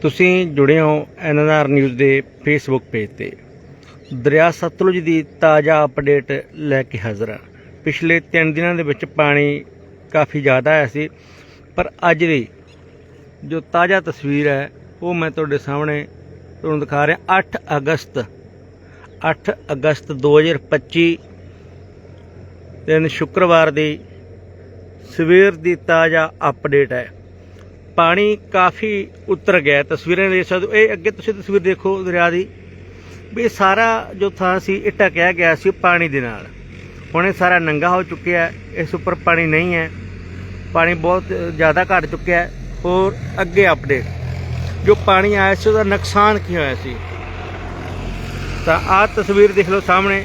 ਤੁਸੀਂ ਜੁੜੇ ਹੋ ਐਨਆਰ ਨਿਊਜ਼ ਦੇ ਫੇਸਬੁੱਕ ਪੇਜ ਤੇ। ਦਰਿਆ ਸਤਲੁਜ ਦੀ ਤਾਜ਼ਾ ਅਪਡੇਟ ਲੈ ਕੇ ਹਾਜ਼ਰ ਹਾਂ। ਪਿਛਲੇ 3 ਦਿਨਾਂ ਦੇ ਵਿੱਚ ਪਾਣੀ ਕਾਫੀ ਜ਼ਿਆਦਾ ਆਇਆ ਸੀ, ਪਰ ਅੱਜ ਦੀ ਜੋ ਤਾਜ਼ਾ ਤਸਵੀਰ ਹੈ, ਉਹ ਮੈਂ ਤੁਹਾਡੇ ਸਾਹਮਣੇ ਤੁਹਾਨੂੰ ਦਿਖਾ ਰਿਹਾ। 8 ਅਗਸਤ 8 ਅਗਸਤ 2025 ਦਿਨ ਸ਼ੁੱਕਰਵਾਰ ਦੀ ਸਵੇਰ ਦੀ ਤਾਜ਼ਾ ਅਪਡੇਟ ਹੈ। ਪਾਣੀ ਕਾਫੀ ਉਤਰ ਗਿਆ ਤਸਵੀਰਾਂ ਦੇਖ ਸਕਦੇ ਹੋ ਇਹ ਅੱਗੇ ਤੁਸੀਂ ਤਸਵੀਰ ਦੇਖੋ ਦਰਿਆ ਦੀ। ਵੀ ਇਹ ਸਾਰਾ ਜੋ ਥਾਂ ਸੀ, ਇਹ ਢਕਿਆ ਗਿਆ ਸੀ ਪਾਣੀ ਦੇ ਨਾਲ। ਹੁਣ ਇਹ ਸਾਰਾ ਨੰਗਾ ਹੋ ਚੁੱਕਿਆ ਇਸ ਉੱਪਰ ਪਾਣੀ ਨਹੀਂ ਹੈ। ਪਾਣੀ ਬਹੁਤ ਜ਼ਿਆਦਾ ਘਟ ਚੁੱਕਿਆ ਹੋਰ ਅੱਗੇ ਅਪਡੇਟ ਜੋ ਪਾਣੀ ਆਇਆ ਸੀ, ਉਹਦਾ ਨੁਕਸਾਨ ਕੀ ਹੋਇਆ ਸੀ? ਤਾਂ ਆਹ ਤਸਵੀਰ ਦੇਖ ਲਓ ਸਾਹਮਣੇ।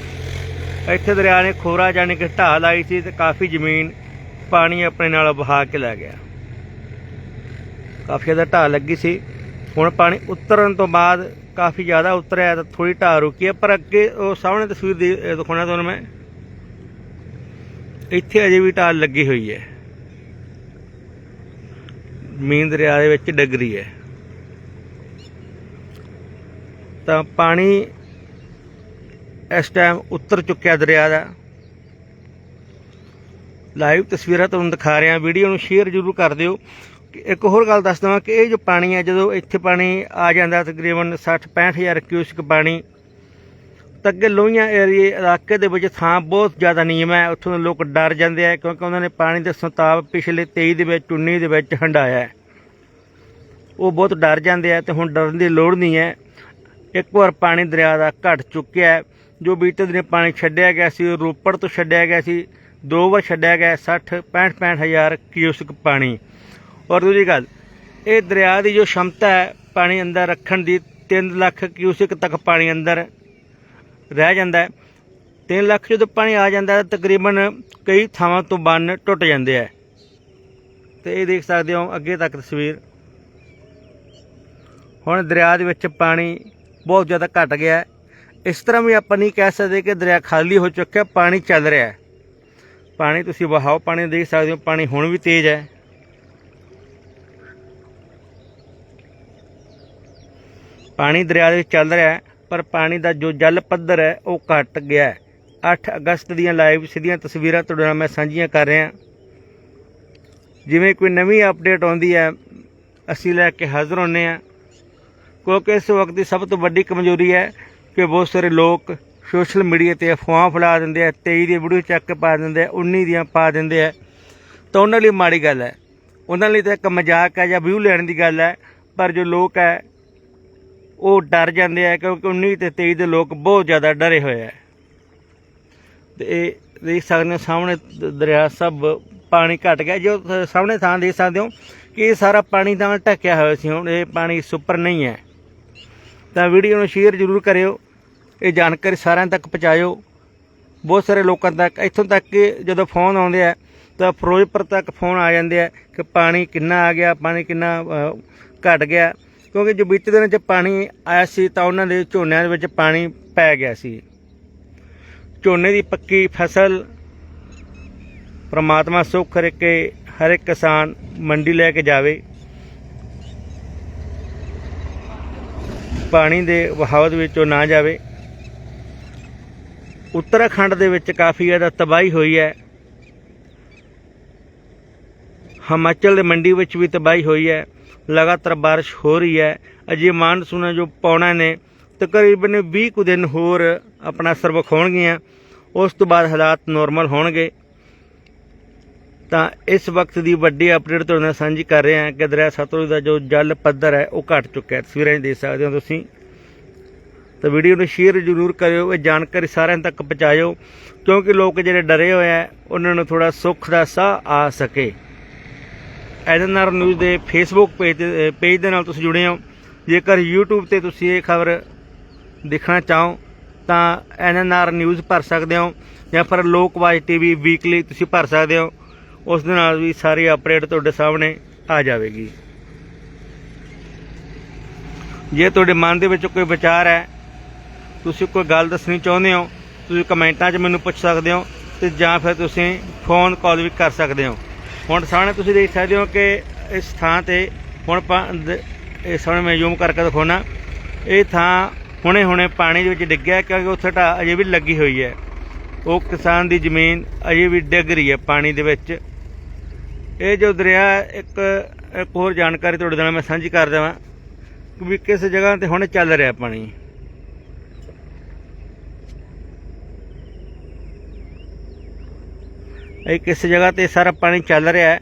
ਇੱਥੇ ਦਰਿਆ ਨੇ ਖੋਰਾ ਜਾਣੀ ਕਿ ਢਾਹ ਲਾਈ ਸੀ ਤੇ ਕਾਫੀ ਜ਼ਮੀਨ ਪਾਣੀ ਆਪਣੇ ਨਾਲ ਵਹਾ ਕੇ ਲੈ ਗਿਆ। ਕਾਫੀ ਜ਼ਿਆਦਾ ਢਾਹ ਲੱਗੀ ਸੀ। ਹੁਣ ਪਾਣੀ ਉਤਰਨ ਤੋਂ ਬਾਅਦ ਕਾਫੀ ਜ਼ਿਆਦਾ ਉਤਰਿਆ ਤਾਂ ਥੋੜੀ ਢਾਹ ਰੁਕੀ ਹੈ ਪਰ ਅੱਗੇ ਉਹ ਸਾਹਮਣੇ ਤਸਵੀਰ ਦੇ ਦਿਖਾਉਣਾ ਤੁਹਾਨੂੰ ਮੈਂ। ਇੱਥੇ ਅਜੇ ਵੀ ਢਾਲ ਲੱਗੀ ਹੋਈ ਹੈ। ਮੀਨ ਦਰਿਆ ਦੇ ਵਿੱਚ ਡਗਰੀ ਹੈ। ਤਾਂ ਪਾਣੀ ਇਸ ਟਾਈਮ ਉੱਤਰ ਚੁੱਕਿਆ ਦਰਿਆ ਦਾ। ਲਾਈਵ ਤਸਵੀਰਾਂ ਤੁਹਾਨੂੰ ਦਿਖਾ ਰਿਹਾ, ਵੀਡੀਓ ਨੂੰ ਸ਼ੇਅਰ ਜ਼ਰੂਰ ਕਰ ਦਿਓ। ਇੱਕ ਹੋਰ ਗੱਲ ਦੱਸ ਦਵਾਂ ਕਿ ਇਹ ਜੋ ਪਾਣੀ ਹੈ, ਜਦੋਂ ਇੱਥੇ ਪਾਣੀ ਆ ਜਾਂਦਾ ਤਕਰੀਬਨ 60 65000 ਕਿਊਸਿਕ ਪਾਣੀ ਤਾਂ ਅੱਗੇ ਲੋਹੀਆਂ ਏਰੀਏ ਇਲਾਕੇ ਦੇ ਵਿੱਚ ਥਾਂ ਬਹੁਤ ਜ਼ਿਆਦਾ ਨੀਮ ਹੈ। ਉੱਥੋਂ ਦੇ ਲੋਕ ਡਰ ਜਾਂਦੇ ਆ ਕਿਉਂਕਿ ਉਹਨਾਂ ਨੇ ਪਾਣੀ ਦੇ ਸੰਤਾਪ ਪਿਛਲੇ 23 ਦੇ ਵਿੱਚ 19 ਦੇ ਵਿੱਚ ਹੰਡਾਇਆ ਹੈ। ਉਹ ਬਹੁਤ ਡਰ ਜਾਂਦੇ ਆ ਤੇ ਹੁਣ ਡਰਨ ਦੀ ਲੋੜ ਨਹੀਂ ਹੈ। ਇੱਕ ਵਾਰ ਪਾਣੀ ਦਰਿਆ ਦਾ ਘਟ ਚੁੱਕਿਆ ਜੋ ਬੀਤੇ ਦਿਨ ਪਾਣੀ ਛੱਡਿਆ ਗਿਆ ਸੀ ਉਹ ਰੋਪੜ ਤੋਂ ਛੱਡਿਆ ਗਿਆ ਸੀ, ਦੋ ਵਾਰ ਛੱਡਿਆ ਗਿਆ 60 65 65000 ਕਿਊਸਿਕ ਪਾਣੀ। ਔਰ ਦੂਜੀ ਗੱਲ, ਇਹ ਦਰਿਆ ਦੀ ਜੋ ਸ਼ਮਤਾ ਹੈ, ਪਾਣੀ ਅੰਦਰ ਰੱਖਣ ਦੀ 3 ਲੱਖ ਕਿਊਸਿਕ ਤੱਕ ਪਾਣੀ ਅੰਦਰ ਰਹਿ ਜਾਂਦਾ ਹੈ। 3 ਲੱਖ ਜਦੋਂ ਪਾਣੀ ਆ ਜਾਂਦਾ ਹੈ, ਤਕਰੀਬਨ ਕਈ ਥਾਵਾਂ ਤੋਂ ਬੰਨ ਟੁੱਟ ਜਾਂਦੇ ਆ। ਤੇ ਇਹ ਦੇਖ ਸਕਦੇ ਹੋ, ਅੱਗੇ ਤੱਕ ਤਸਵੀਰ। ਹੁਣ ਦਰਿਆ ਦੇ ਵਿੱਚ ਪਾਣੀ ਬਹੁਤ ਜ਼ਿਆਦਾ ਘਟ ਗਿਆ ਇਸ ਤਰ੍ਹਾਂ ਵੀ ਆਪਾਂ ਨਹੀਂ ਕਹਿ ਸਕਦੇ ਕਿ ਦਰਿਆ ਖਾਲੀ ਹੋ ਚੁੱਕਿਆ, ਪਾਣੀ ਚੱਲ ਰਿਹਾ ਪਾਣੀ ਤੁਸੀਂ ਵਹਾਓ, ਪਾਣੀ ਦੇਖ ਸਕਦੇ ਹੋ, ਪਾਣੀ ਹੁਣ ਵੀ ਤੇਜ਼ ਹੈ। ਪਾਣੀ ਦਰਿਆ ਦੇ ਵਿੱਚ ਚੱਲ ਰਿਹਾ ਹੈ, ਪਰ ਪਾਣੀ ਦਾ ਜੋ ਜਲ ਪੱਧਰ ਹੈ, ਉਹ ਘਟ ਗਿਆ ਹੈ। 8 ਅਗਸਤ ਦੀਆਂ ਲਾਈਵ ਸਿੱਧੀਆਂ ਤਸਵੀਰਾਂ ਤੁਹਾਡੇ ਨਾਲ ਮੈਂ ਸਾਂਝੀਆਂ ਕਰ ਰਿਹਾ ਜਿਵੇਂ ਕੋਈ ਨਵੀਂ ਅਪਡੇਟ ਆਉਂਦੀ ਹੈ, ਅਸੀਂ ਲੈ ਕੇ ਹਾਜ਼ਰ ਹੁੰਨੇ ਆ ਕਿਉਂਕਿ ਇਸ ਵਕਤ ਦੀ ਸਭ ਤੋਂ ਵੱਡੀ ਕਮਜ਼ੋਰੀ ਹੈ ਕਿ ਬਹੁਤ ਸਾਰੇ ਲੋਕ ਸੋਸ਼ਲ ਮੀਡੀਆ ਤੇ ਅਫਵਾਹ ਫੈਲਾ ਦਿੰਦੇ ਆ 23 ਦੀ ਵੀਡੀਓ ਚੱਕ ਕੇ ਪਾ ਦਿੰਦੇ ਆ 19 ਦੀਆਂ ਪਾ ਦਿੰਦੇ ਆ ਤਾਂ ਉਹਨਾਂ ਲਈ ਮਾੜੀ ਗੱਲ ਹੈ। ਉਹਨਾਂ ਲਈ ਤਾਂ ਇੱਕ ਮਜ਼ਾਕ ਹੈ ਜਾਂ ਵਿਊ ਲੈਣ ਦੀ ਗੱਲ ਹੈ, ਪਰ ਜੋ ਲੋਕ ਹੈ ਉਹ ਡਰ ਜਾਂਦੇ ਆ ਕਿਉਂਕਿ 19 ਤੇ 23 ਦੇ ਲੋਕ ਬਹੁਤ ਜ਼ਿਆਦਾ ਡਰੇ ਹੋਏ ਆ। ਤੇ ਇਹ ਦੇਖ ਸਕਦੇ ਹੋ ਸਾਹਮਣੇ ਦਰਿਆ ਸਭ ਪਾਣੀ ਘਟ ਗਿਆ। ਜੋ ਸਾਹਮਣੇ ਥਾਂ ਦੇਖ ਸਕਦੇ ਹੋ ਕਿ ਇਹ ਸਾਰਾ ਪਾਣੀ ਤਾਂ ਢੱਕਿਆ ਹੋਇਆ ਸੀ ਹੁਣ ਇਹ ਪਾਣੀ ਸੁਪਰ ਨਹੀਂ ਹੈ। ਤਾਂ ਵੀਡੀਓ ਨੂੰ ਸ਼ੇਅਰ ਜ਼ਰੂਰ ਕਰਿਓ। ਇਹ ਜਾਣਕਾਰੀ ਸਾਰਿਆਂ ਤੱਕ ਪਹੁੰਚਾਇਓ। ਬਹੁਤ ਸਾਰੇ ਲੋਕਾਂ ਤੱਕ ਇੱਥੋਂ ਤੱਕ ਕਿ ਜਦੋਂ ਫੋਨ ਆਉਂਦੇ ਆ ਤਾਂ ਫਿਰੋਜ਼ਪੁਰ ਤੱਕ ਫੋਨ ਆ ਜਾਂਦੇ ਆ ਕਿ ਪਾਣੀ ਕਿੰਨਾ ਆ ਗਿਆ ਪਾਣੀ ਕਿੰਨਾ ਅ, ਘਟ ਗਿਆ। ਕਿਉਂਕਿ ਜੋ ਬੀਤੇ ਦਿਨਾਂ 'ਚ ਪਾਣੀ ਆਇਆ ਸੀ ਤਾਂ ਉਹਨਾਂ ਦੇ ਝੋਨਿਆਂ ਦੇ ਵਿੱਚ ਪਾਣੀ ਪੈ ਗਿਆ ਸੀ। ਝੋਨੇ ਦੀ ਪੱਕੀ ਫਸਲ ਪ੍ਰਮਾਤਮਾ ਸੁੱਖ ਰੱਖੇ ਹਰ ਇੱਕ ਕਿਸਾਨ ਮੰਡੀ ਲੈ ਕੇ ਜਾਵੇ। ਪਾਣੀ ਦੇ ਵਹਾਅ ਦੇ ਵਿੱਚੋਂ ਨਾ ਜਾਵੇ। ਉੱਤਰਾਖੰਡ ਦੇ ਵਿੱਚ ਕਾਫੀ ਜ਼ਿਆਦਾ ਤਬਾਹੀ ਹੋਈ ਹੈ। ਹਿਮਾਚਲ ਦੇ ਮੰਡੀ ਵਿੱਚ ਵੀ ਤਬਾਹੀ ਹੋਈ ਹੈ। ਲਗਾਤਾਰ ਬਾਰਿਸ਼ ਹੋ ਰਹੀ ਹੈ। ਅਜੇ ਮਾਨਸੂਨ ਜੋ ਪੌਣਾ ਨੇ, ਤਕਰੀਬਨ 20 ਕੁ ਦਿਨ ਹੋਰ ਆਪਣਾ ਅਸਰ ਵਿਖਾਉਣਗੀਆਂ ਉਸ ਤੋਂ ਬਾਅਦ ਹਾਲਾਤ ਨੋਰਮਲ ਹੋਣਗੇ। ਤਾਂ ਇਸ ਵਕਤ ਦੀ ਵੱਡੀ ਅਪਡੇਟ ਤੁਹਾਡੇ ਨਾਲ ਸਾਂਝੀ ਕਰ ਰਹੇ ਹਾਂ ਕਿ ਦਰਿਆ ਸਤਲੁਜ ਦਾ ਜੋ ਜਲ ਪੱਧਰ ਹੈ, ਉਹ ਘਟ ਚੁੱਕਿਆ ਹੈ। ਤਸਵੀਰਾਂ 'ਚ ਦੇਖ ਸਕਦੇ ਹੋ ਤੁਸੀਂ। ਤਾਂ ਵੀਡੀਓ ਨੂੰ ਸ਼ੇਅਰ ਜ਼ਰੂਰ ਕਰਿਓ, ਇਹ ਜਾਣਕਾਰੀ ਸਾਰਿਆਂ ਤੱਕ ਪਹੁੰਚਾਇਓ, ਕਿਉਂਕਿ ਲੋਕ ਜਿਹੜੇ ਡਰੇ ਹੋਏ ਆ, ਉਹਨਾਂ ਨੂੰ ਥੋੜਾ ਸੁੱਖ ਦਾ ਸਾਹ ਆ ਸਕੇ। ਐਨਆਰ ਨਿਊਜ਼ ਦੇ ਫੇਸਬੁੱਕ ਪੇਜ ਪੇਜ ਦੇ ਨਾਲ ਤੁਸੀਂ ਜੁੜੇ ਹੋ। ਜੇਕਰ YouTube ਤੇ ਤੁਸੀਂ ਇਹ ਖਬਰ ਦੇਖਣਾ ਚਾਹੋ, ਤਾਂ ਐਨਆਰ ਨਿਊਜ਼ ਭਰ ਸਕਦੇ ਹੋ, ਜਾਂ ਫਿਰ ਲੋਕਵਾਜ ਟੀਵੀ ਵੀਕਲੀ ਤੁਸੀਂ ਭਰ ਸਕਦੇ ਹੋ। ਉਸ ਦੇ ਨਾਲ ਵੀ ਸਾਰੀ ਅਪਡੇਟ ਤੁਹਾਡੇ ਸਾਹਮਣੇ ਆ ਜਾਵੇਗੀ। ਜੇ ਤੁਹਾਡੇ ਮਨ ਦੇ ਵਿੱਚ ਕੋਈ ਵਿਚਾਰ ਹੈ, ਤੁਸੀਂ ਕੋਈ ਗੱਲ ਦੱਸਣੀ ਚਾਹੁੰਦੇ ਹੋ, ਤੁਸੀਂ ਕਮੈਂਟਾਂ 'ਚ ਮੈਨੂੰ ਪੁੱਛ ਸਕਦੇ ਹੋ, ਤੇ ਜਾਂ ਫਿਰ ਤੁਸੀਂ ਫੋਨ ਕਾਲ ਵੀ ਕਰ ਸਕਦੇ ਹੋ। ਹੁਣ ਸਾਹਮਣੇ ਤੁਸੀਂ ਦੇਖ ਸਕਦੇ ਹੋ ਕਿ ਇਸ ਥਾਂ ਤੇ ਹੁਣ ਪਾ- ਇਹ ਸਾਹਮਣੇ ਮੈਂ ਜ਼ੂਮ ਕਰਕੇ ਦਿਖਾਉਣਾ ਇਹ ਥਾਂ ਹੁਣੇ ਹੁਣੇ ਪਾਣੀ ਦੇ ਵਿੱਚ ਡਿੱਗਿਆ ਕਿਉਂਕਿ ਉੱਥੇ ਢਾਹ ਅਜੇ ਵੀ ਲੱਗੀ ਹੋਈ ਹੈ। ਉਹ ਕਿਸਾਨ ਦੀ ਜ਼ਮੀਨ ਅਜੇ ਵੀ ਡਿੱਗ ਰਹੀ ਹੈ ਪਾਣੀ ਦੇ ਵਿੱਚ। ਇਹ ਜੋ ਦਰਿਆ ਇੱਕ ਇੱਕ ਹੋਰ ਜਾਣਕਾਰੀ ਤੁਹਾਡੇ ਨਾਲ ਮੈਂ ਸਾਂਝੀ ਕਰ ਦੇਵਾਂ ਕਿ ਵੀ ਕਿਸ ਜਗ੍ਹਾ ਤੇ ਹੁਣ ਚੱਲ ਰਿਹਾ ਪਾਣੀ। ਇਹ ਕਿਸ ਜਗ੍ਹਾ ਤੇ ਸਾਰਾ ਪਾਣੀ ਚੱਲ ਰਿਹਾ ਹੈ?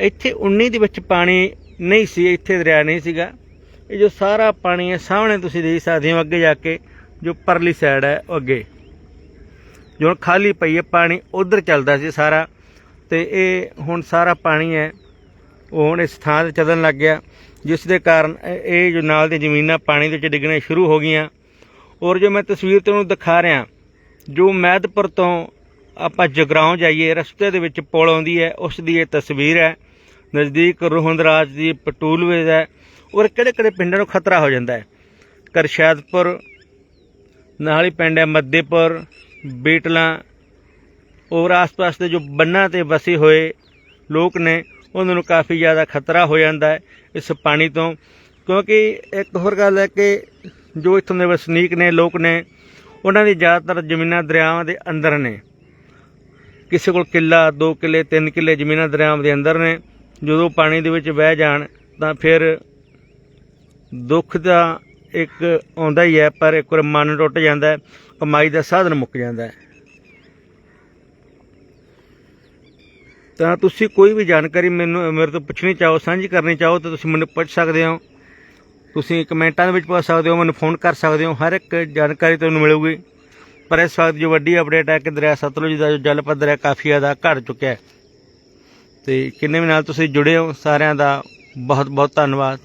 ਇੱਥੇ 19 ਦੇ ਵਿੱਚ ਪਾਣੀ ਨਹੀਂ ਸੀ, ਇੱਥੇ ਦਰਿਆ ਨਹੀਂ ਸੀਗਾ। ਇਹ ਜੋ ਸਾਰਾ ਪਾਣੀ ਹੈ, ਸਾਹਮਣੇ ਤੁਸੀਂ ਦੇਖ ਸਕਦੇ ਹੋ ਅੱਗੇ ਜਾ ਕੇ, ਜੋ ਪਰਲੀ ਸਾਈਡ ਹੈ, ਉਹ ਅੱਗੇ। ਜੋ ਹੁਣ ਖਾਲੀ ਪਈ ਹੈ, ਪਾਣੀ ਉਧਰ ਚੱਲਦਾ ਸੀ ਸਾਰਾ। ਤੇ ਇਹ ਹੁਣ ਸਾਰਾ ਪਾਣੀ ਹੈ, ਉਹ ਹੁਣ ਇਸ ਥਾਂ ਤੇ ਚੱਲਣ ਲੱਗ ਗਿਆ। ਜਿਸ ਦੇ ਕਾਰਨ ਇਹ ਜੋ ਨਾਲ ਦੀਆਂ ਜ਼ਮੀਨਾਂ ਪਾਣੀ ਦੇ ਵਿੱਚ ਡਿੱਗਣੇ ਸ਼ੁਰੂ ਹੋ ਗਈਆਂ। ਔਰ ਜੋ ਮੈਂ ਤਸਵੀਰ ਤੁਹਾਨੂੰ ਦਿਖਾ ਰਿਹਾ, ਜੋ ਮੈਦਪੁਰ ਤੋਂ ਆਪਾਂ ਜਗਰਾਉਂ ਜਾਈਏ, ਰਸਤੇ ਦੇ ਵਿੱਚ ਪੁਲ ਆਉਂਦੀ ਹੈ, ਉਸ ਦੀ ਇਹ ਤਸਵੀਰ ਹੈ। ਨਜ਼ਦੀਕ ਰੋਹੰਦਰਾਜ ਦੀ ਪਟੂਲਵੇਜ਼ ਹੈ। ਔਰ ਕਿਹੜੇ ਕਿਹੜੇ ਪਿੰਡਾਂ ਨੂੰ ਖਤਰਾ ਹੋ ਜਾਂਦਾ ਹੈ? ਕਰਸ਼ਾਦਪੁਰ, ਨਾਲ ਹੀ ਪਿੰਡ ਹੈ ਮੱਦੇਪੁਰ ਬੀਟਲਾ। ਔਰ ਆਸ-ਪਾਸ ਦੇ ਜੋ ਬੰਨਾਂ ਤੇ ਵਸੇ ਹੋਏ ਲੋਕ ਨੇ, ਉਹਨਾਂ ਨੂੰ ਕਾਫੀ ਜ਼ਿਆਦਾ ਖਤਰਾ ਹੋ ਜਾਂਦਾ ਹੈ ਇਸ ਪਾਣੀ ਤੋਂ। ਕਿਉਂਕਿ ਇੱਕ ਹੋਰ ਗੱਲ ਹੈ ਕਿ ਜੋ ਇੱਥੋਂ ਦੇ ਵਸਨੀਕ ਨੇ, ਲੋਕ ਨੇ, ਉਹਨਾਂ ਦੀ ਜ਼ਿਆਦਾਤਰ ਜ਼ਮੀਨਾਂ ਦਰਿਆਵਾਂ ਦੇ ਅੰਦਰ ਨੇ। ਕਿਸੇ ਕੋਲ ਕਿੱਲਾ 2 ਕਿੱਲੇ 3 ਕਿੱਲੇ ਜ਼ਮੀਨਾਂ ਦਰਿਆਵਾਂ ਦੇ ਅੰਦਰ ਨੇ, ਜਦੋਂ ਪਾਣੀ ਦੇ ਵਿੱਚ ਵਹਿ ਜਾਣ, ਤਾਂ ਫਿਰ ਦੁੱਖ ਦਾ ਇੱਕ ਆਉਂਦਾ ਹੀ ਹੈ, ਪਰ ਇੱਕ ਵਾਰ ਮਨ ਟੁੱਟ ਜਾਂਦਾ ਕਮਾਈ ਦਾ ਸਾਧਨ ਮੁੱਕ ਜਾਂਦਾ ਹੈ। ਤਾਂ ਤੁਸੀਂ ਕੋਈ ਵੀ ਜਾਣਕਾਰੀ ਮੈਨੂੰ, ਮੇਰੇ ਤੋਂ ਪੁੱਛਣੀ ਚਾਹੋ, ਸਾਂਝੀ ਕਰਨੀ ਚਾਹੋ, ਤਾਂ ਤੁਸੀਂ ਮੈਨੂੰ ਪੁੱਛ ਸਕਦੇ ਹੋ। ਤੁਸੀਂ ਕਮੈਂਟਾਂ ਦੇ ਵਿੱਚ ਪੁੱਛ ਸਕਦੇ ਹੋ, ਮੈਨੂੰ ਫੋਨ ਕਰ ਸਕਦੇ ਹੋ, ਹਰ ਇੱਕ ਜਾਣਕਾਰੀ ਤੁਹਾਨੂੰ ਮਿਲੂਗੀ। ਪਰ ਇਸ ਵਕਤ ਜੋ ਵੱਡੀ ਅਪਡੇਟ ਹੈ ਕਿ ਦਰਿਆ ਸਤਲੁਜ ਦਾ ਜੋ ਜਲ ਪੱਧਰ ਹੈ ਕਾਫੀ ਜ਼ਿਆਦਾ ਘਟ ਚੁੱਕਿਆ ਹੈ। ਤੇ ਕਿੰਨੇ ਵੀ ਨਾਲ ਤੁਸੀਂ ਜੁੜੇ ਹੋ, ਸਾਰਿਆਂ ਦਾ ਬਹੁਤ ਬਹੁਤ ਧੰਨਵਾਦ।